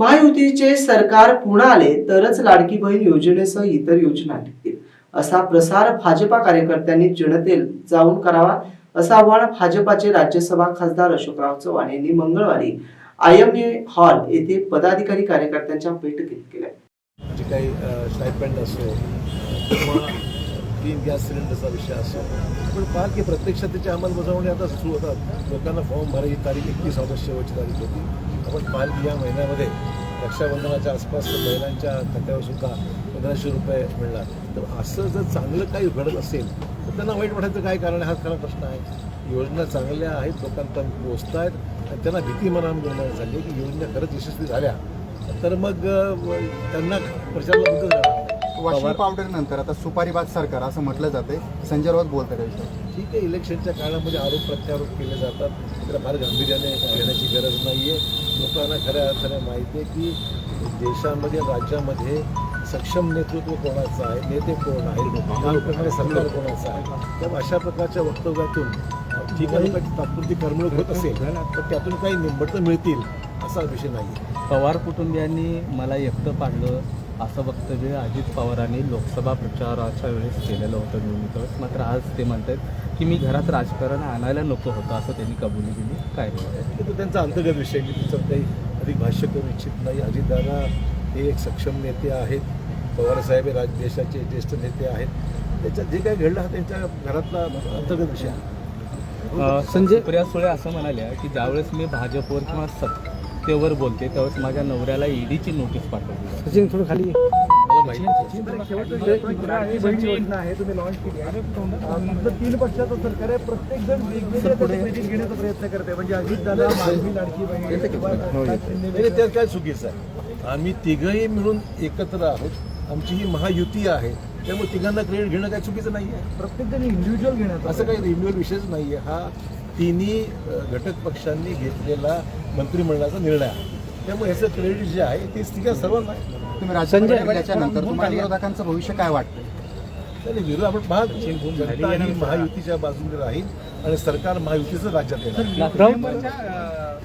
महायुतीचे सरकार पुन्हा आले तरच लाडकी बहीण योजनेसह इतर योजना टिकतील असा प्रसार भाजपा कार्यकर्त्यांनी जनतेत जाऊन करावा असं आव्हान भाजपाचे राज्यसभा खासदार अशोकराव चव्हाण यांनी मंगळवारी आय एम ए हॉल येथे पदाधिकारी कार्यकर्त्यांच्या बैठकीत केल्या जे काही स्टायपेंड असो किंवा तीन गॅस सिलेंडरचा विषय असो पण पहा की प्रत्यक्षात त्याची अंमलबजावणी आता सुरू होतात. लोकांना फॉर्म भरायची तारीख एकतीस ऑगस्ट शेवटची तारीख होती. आपण पाहाल की या महिन्यामध्ये रक्षाबंधनाच्या आसपास महिलांच्या खात्यावर सुद्धा पंधराशे रुपये मिळणार. तर असं जर चांगलं काही घडत असेल तर त्यांना वाईट वाटायचं काय कारण आहे? हा खरा प्रश्न आहे. योजना चांगल्या आहेत लोकांपर्यंत पोहोचत आहेत आणि त्यांना भीती मनात निर्माण झाली आहे की योजना खरंच यशस्वी झाल्या. तर मग त्यांना प्रचाराला बुद्ध जाणार वॉशिंग पावडर नंतर आता सुपारीबाग सरकार असं म्हटलं जाते संजय राऊत बोलतात त्या विषयावर ठीक आहे इलेक्शनच्या काळामध्ये आरोप प्रत्यारोप केले जातात. त्याला फार गांभीर्याने घेण्याची गरज नाही आहे लोकांना खऱ्या अर्थाने माहिती आहे की देशामध्ये राज्यामध्ये सक्षम नेतृत्व कोणाचं आहे नेते कोण आहे काम करणारे सरकार कोणाचं आहे? तर अशा प्रकारच्या वक्तव्यातून ठिकाणी तात्पुरती करमणूक होत असेल तर त्यातून काही निंबटं मिळतील असा विषय नाही पवार कुटुंबियांनी मला एकटं पाडलं असं वक्तव्य अजित पवारांनी लोकसभा प्रचाराच्या वेळेस केलेलं होतं निवडणुकीत मात्र आज ते म्हणतात की मी घरात राजकारण आणायला नको होतं असं त्यांनी कबुली दिली. काय तो त्यांचा अंतर्गत विषय मी त्याच्यावर काही अधिक भाष्य करू इच्छित नाही. अजितदादा हे एक सक्षम नेते आहेत. पवारसाहेब हे राज देशाचे ज्येष्ठ नेते आहेत. त्याच्यात जे काही घडलं हा त्यांच्या घरातला अंतर्गत विषय संजय प्रिया सुळे असं म्हणाल्या की ज्यावेळेस मी भाजपवर किंवा सत्तेवर बोलते त्यावेळेस माझ्या नवऱ्याला ईडीची नोटीस पाठवली. सचिन थोडं खाली. माहिती तीन पक्षाचं सरकार आहे प्रत्येक जण वेगवेगळ्या घेण्याचा प्रयत्न करते म्हणजे अजित दादा माझी लाडकी बहीण त्यात काय चुकीचं आहे आम्ही तिघही मिळून एकत्र आहोत. आमची ही महायुती आहे. त्यामुळे तिघांना क्रेडिट घेणं काय चुकीचं नाही आहे प्रत्येक जण इंडिव्हिज्युअल घेण्याचं असं काही इंडिव्हिज्युअल विषयच नाही आहे हा तिन्ही घटक पक्षांनी घेतलेला मंत्रिमंडळाचा निर्णय आहे. त्यामुळे ह्याचं क्रेडिट जे आहे ते तिघा सर्वांना तुम्हाला विरोधकांचं भविष्य काय वाटतं त्याने विरोध आपण पाहत जनता ही महायुतीच्या बाजूने राहील आणि सरकार महायुतीचं राज्यात येणार.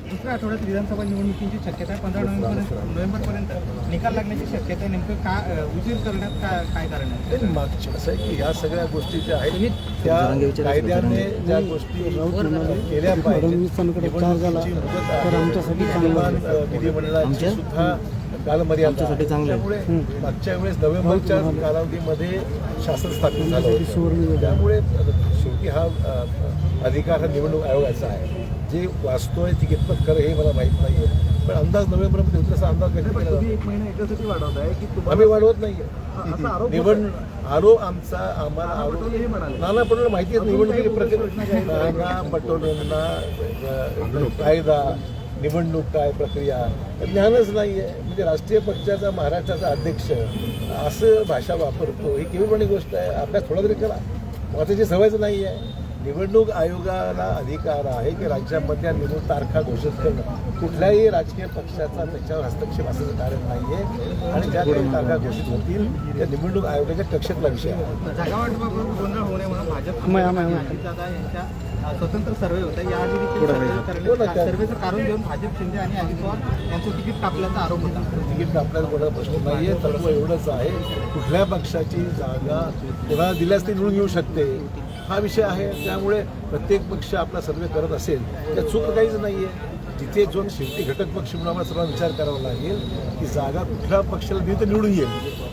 दुसऱ्या आठवड्यात विधानसभा निवडणुकीची शक्यता आहे पंधरा नोव्हेंबर नोव्हेंबरपर्यंत निकाल लागण्याची शक्यता आहे नेमकं का उशीर करण्यात काय काय कारण आहे? ते मागच्या असं आहे की ह्या सगळ्या गोष्टी ज्या आहेत त्या कायद्याने ज्या गोष्टी केल्या अ, विधिमंडळाची सुद्धा कालमर्यादा आहे. त्यामुळे मागच्या वेळेस नोव्हेंबरच्या कालावधीमध्ये शासन स्थापित झालं होतं. त्यामुळे शेवटी हा अधिकार हा निवडणूक आयोगाचा आहे. जे वाचतोय ती कितपत खरं हे मला माहीत नाही आहे पण अंदाज नोव्हेंबरमध्ये होईल तसा अंदाज व्यक्त केला जातो. एक महिना याच्यासाठी वाढवत आहे की आम्ही वाढवत नाहीये. निवड आरोप आमचा आम्हाला आरोप नाना पटोले माहिती आहे निवडणुकीची प्रक्रिया नाना पटोलेंना कायदा निवडणूक काय प्रक्रिया? हे ज्ञानच नाही आहे म्हणजे राष्ट्रीय पक्षाचा महाराष्ट्राचा अध्यक्ष असं भाषा वापरतो ही केवळपणी गोष्ट आहे. अभ्यास थोडा तरी करा. वाचायची सवयच नाही आहे निवडणूक आयोगाला अधिकार आहे की राज्यामधल्या निवडणूक तारखा घोषित करणं. कुठल्याही राजकीय पक्षाचा त्याच्यावर हस्तक्षेप असण्याचं कारण नाही आहे आणि ज्या काही तारखा घोषित होतील त्या निवडणूक आयोगाच्या कक्षेतला विषय आहे. स्वतंत्र सर्वे होता. देखील ना, करण्यात त्या- सर्वेचं कारण देऊन भाजप शिंदे आणि अजित पवार यांचं तिकीट कापल्याचा आरोप होता. तिकीट कापण्याचा कोणाचा प्रश्न नाही आहे तत्व एवढंच आहे. कुठल्या पक्षाची जागा कोणाला दिल्यास ती निवडून येऊ शकते. हा विषय आहे. त्यामुळे प्रत्येक पक्ष आपला सर्वे करत असेल. त्या चूक काहीच नाही आहे जिथे जो शेवटी घटक पक्ष म्हणून आम्हाला सर्वांना विचार करावा लागेल की जागा कुठल्या पक्षाला दिली तर निवडून येईल.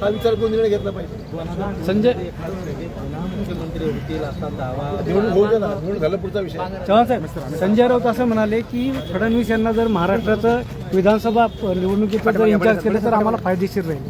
हा विचार करून निर्णय घेतला पाहिजे. संजय मुख्यमंत्री होतील असा दावा होऊ ना झाला पुढचा विषय. चव्हाण साहेब संजय राऊत असं म्हणाले की फडणवीस यांना जर महाराष्ट्राचं विधानसभा निवडणुकीचं जर इन्चार्ज केलं तर आम्हाला फायदेशीर राहील.